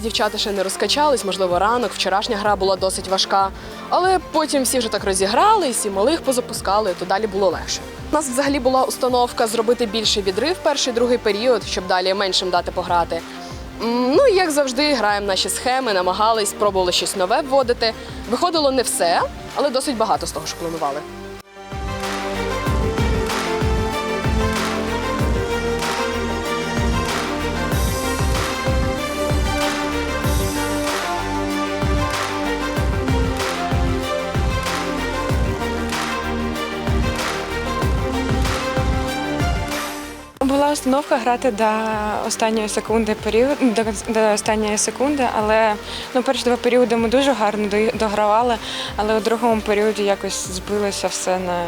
дівчата ще не розкачались, можливо, ранок, вчорашня гра була досить важка. Але потім всі вже так розігрались і малих позапускали, то далі було легше. У нас взагалі була установка зробити більший відрив перший другий період, щоб далі меншим дати пограти. Ну і як завжди, граємо наші схеми, намагались, пробували щось нове вводити. Виходило не все, але досить багато з того, що планували. Була установка грати до останньої секунди період до, до останньої секунди, але ну, перші два періоди ми дуже гарно догравали, але у другому періоді якось збилося все на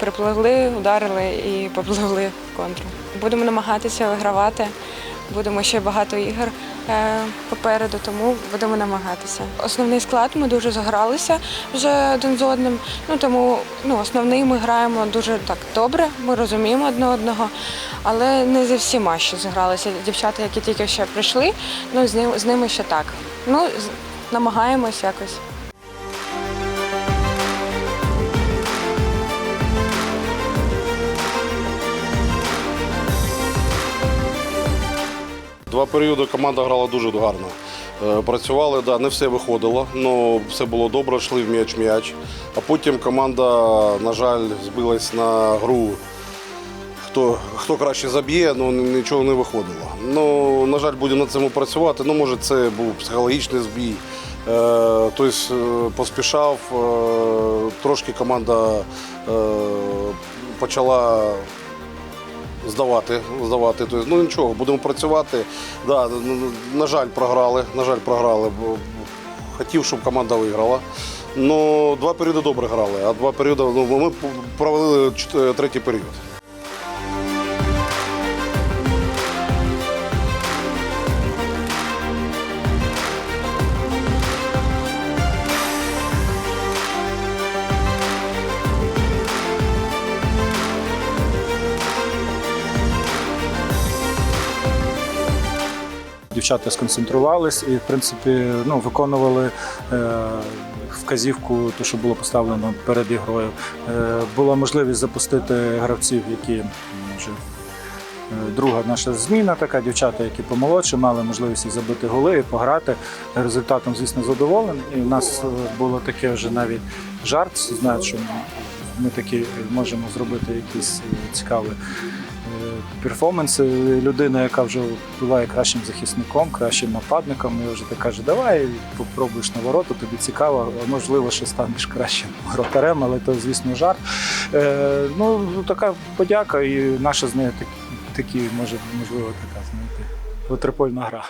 припливли, ударили і попливли в контру. Будемо намагатися вигравати. Будемо ще багато ігор попереду, тому будемо намагатися. Основний склад ми дуже загралися вже один з одним. Ну тому ну, основний ми граємо дуже так добре, ми розуміємо одне одного, але не за всіма ще зігралися. Дівчата, які тільки ще прийшли, ну з ними ще так. Ну, намагаємось якось. Два періоди команда грала дуже гарно. Е, Працювали, да, не все виходило, але все було добре, йшли в м'яч-м'яч. А потім команда, на жаль, збилась на гру. Хто, хто краще заб'є, ну нічого не виходило. Ну, на жаль, будемо над цим працювати. Ну, може, це був психологічний збій. Е, тобто е, поспішав, трошки команда почала здавати. здавати. Тобто, ну нічого, будемо працювати. Да, ну, на жаль, програли. На жаль, програли. бо Хотів, щоб команда виграла. Ну, два періоди добре грали, а два періоди ну, ми провели третій період. Дівчата сконцентрувались і, в принципі, ну, виконували е, вказівку, то, що було поставлено перед ігрою. Е, була можливість запустити гравців, які вже е, друга наша зміна, така дівчата, які помолодші, мали можливість і забити голи, і пограти. Результатом, звісно, задоволений. І в нас було таке вже навіть жарт, знають, що ми, такі можемо зробити якісь цікаві е, перформанси. Людина, яка вже буває кращим захисником, кращим нападником, і вже так каже, давай попробуєш на ворота, тобі цікаво, можливо, що станеш кращим воротарем, але то, звісно, жарт. Е, ну, така подяка, і наша з нею такі, такі може, можливо, така, знаєте, витрипольна гра.